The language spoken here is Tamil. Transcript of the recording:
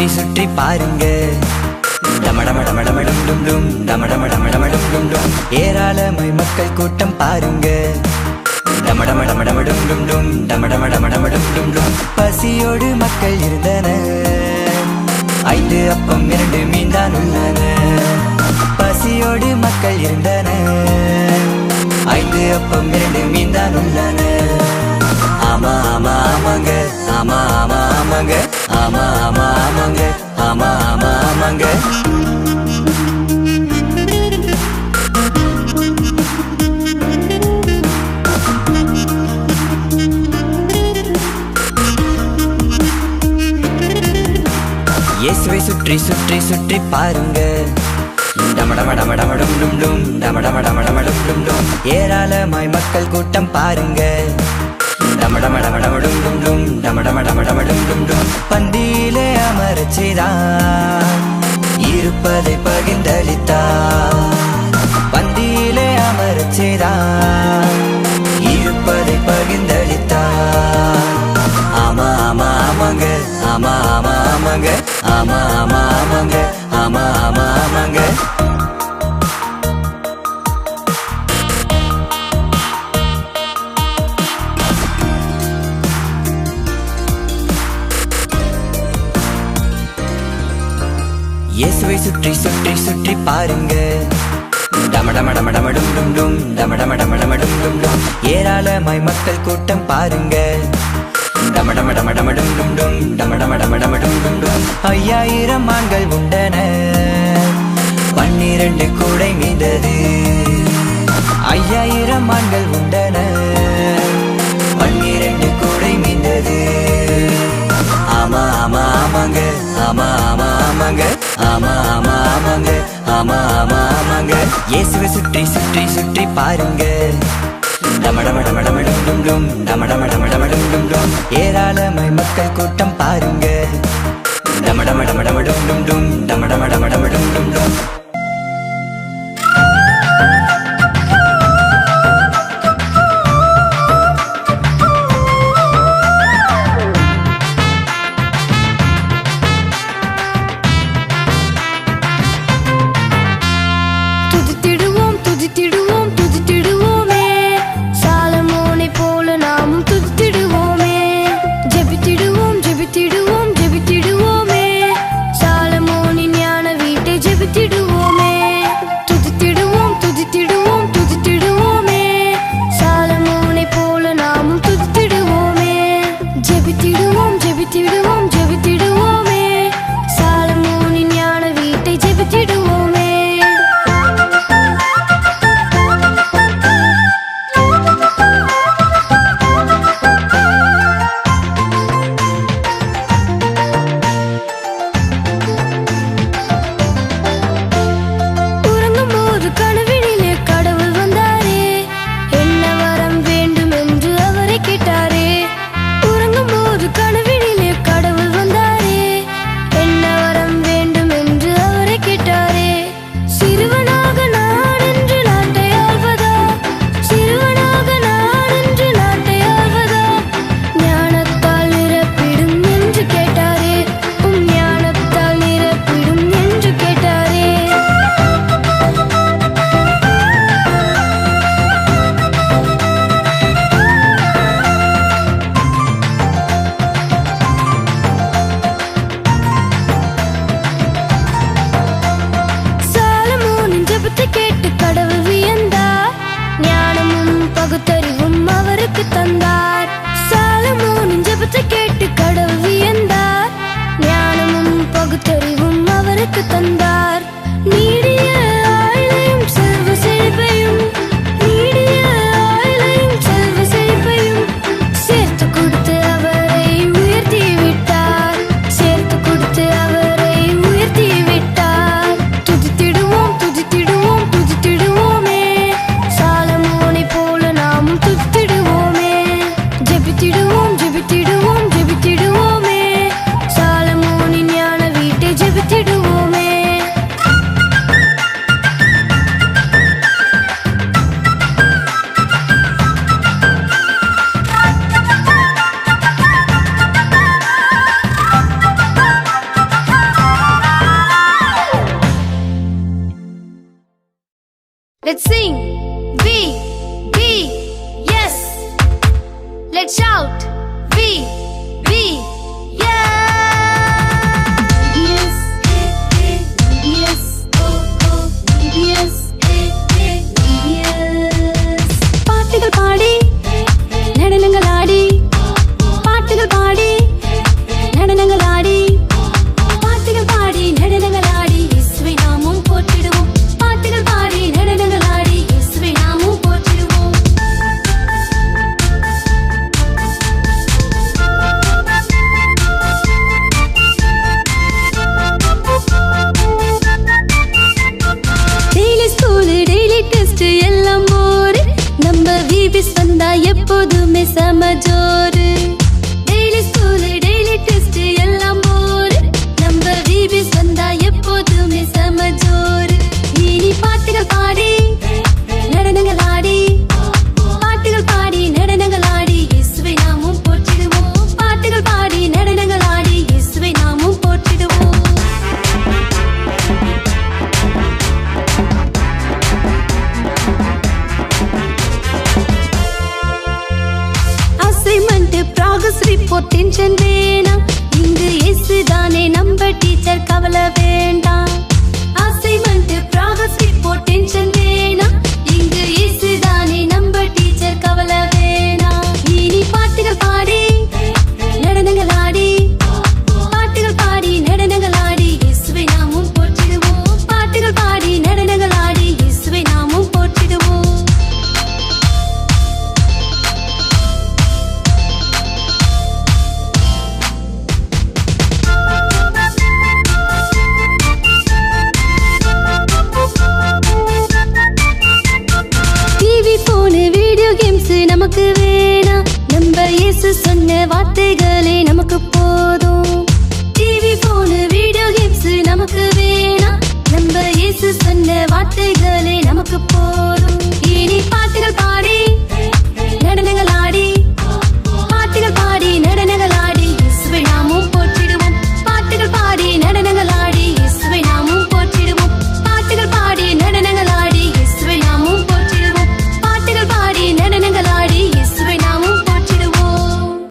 சுற்றி சுற்றி பாருங்க. டமடமடமடமடும் டமடமடமடமடும் ஏராளமாய் மக்கள் கூட்டம் பாருங்க. டமடமடமடமடும் டமடமடமடமடும் பசியோடு மக்கள் இருந்தன. ஐந்து அப்பம் இரண்டு மீன்தான் உள்ளன. பசியோடு மக்கள் இருந்தன. ஐந்து அப்பம் இரண்டு மீன்தான் உள்ளன. ஆமா ஆமா ஆமாங்க. ஆமா ஆமா ஆமாங்க. ஆமா ஆமா ஆமாங்க. ஆமா ஆமா ஆமாங்க. இயேசுவை சுற்றி சுற்றி சுற்றி பாருங்க. டமடமடமடமடும் டும் டும் டமடமடமடமடும் டும் டும் ஏராளமாய் மக்கள் கூட்டம் பாருங்க டமடமடமடமடும் டும் டும் டும் பந்தியிலே அமரச்சிதான் இருப்பதை பகிர்ந்தளித்தான் பந்தியிலே அமரச்சிதான் இருப்பதை பகிர்ந்தளித்தான் ஆமா ஆமா ஆமாங்க ஆமா ஆமா ஆமாங்க ஆமா ஆமா ஆமாங்க ஆமா ஆமா ஆமாங்க பாருங்க டமடமடமடமடும் டும் டும் டமடமடமடமடும் டும் டும் ஏராளமாய் மக்கள் கூட்டம் பாருங்க டமடமடமடமடும் டும் டும் டமடமடமடமடும் டும் டும் ஐயாயிரம் ஆண்கள் உண்டன பன்னிரண்டு கூடை மீண்டது ஐயாயிரம் ஆண்கள் உண்டன பன்னிரண்டு கூடை மீண்டது ஆமா ஆமா ஆமாங்க ஆமா ஆமா ஆமாங்க ஆமா ஆமா ஆமாங்க ஆமா ஆமா ஆமாங்க இயேசுவை சுற்றி சுற்றி சுற்றி பாருங்க. டமடமடமடமடும் டும் டும் டமடமடமடமடும் டும் டும் ஏராளமாய் மக்கள் கூட்டம் பாருங்க. டமடமடமடமடும் டும் டும் டமடமடமடமடும் டும் டும் உறங்கும்போது ತಂದ Let's sing!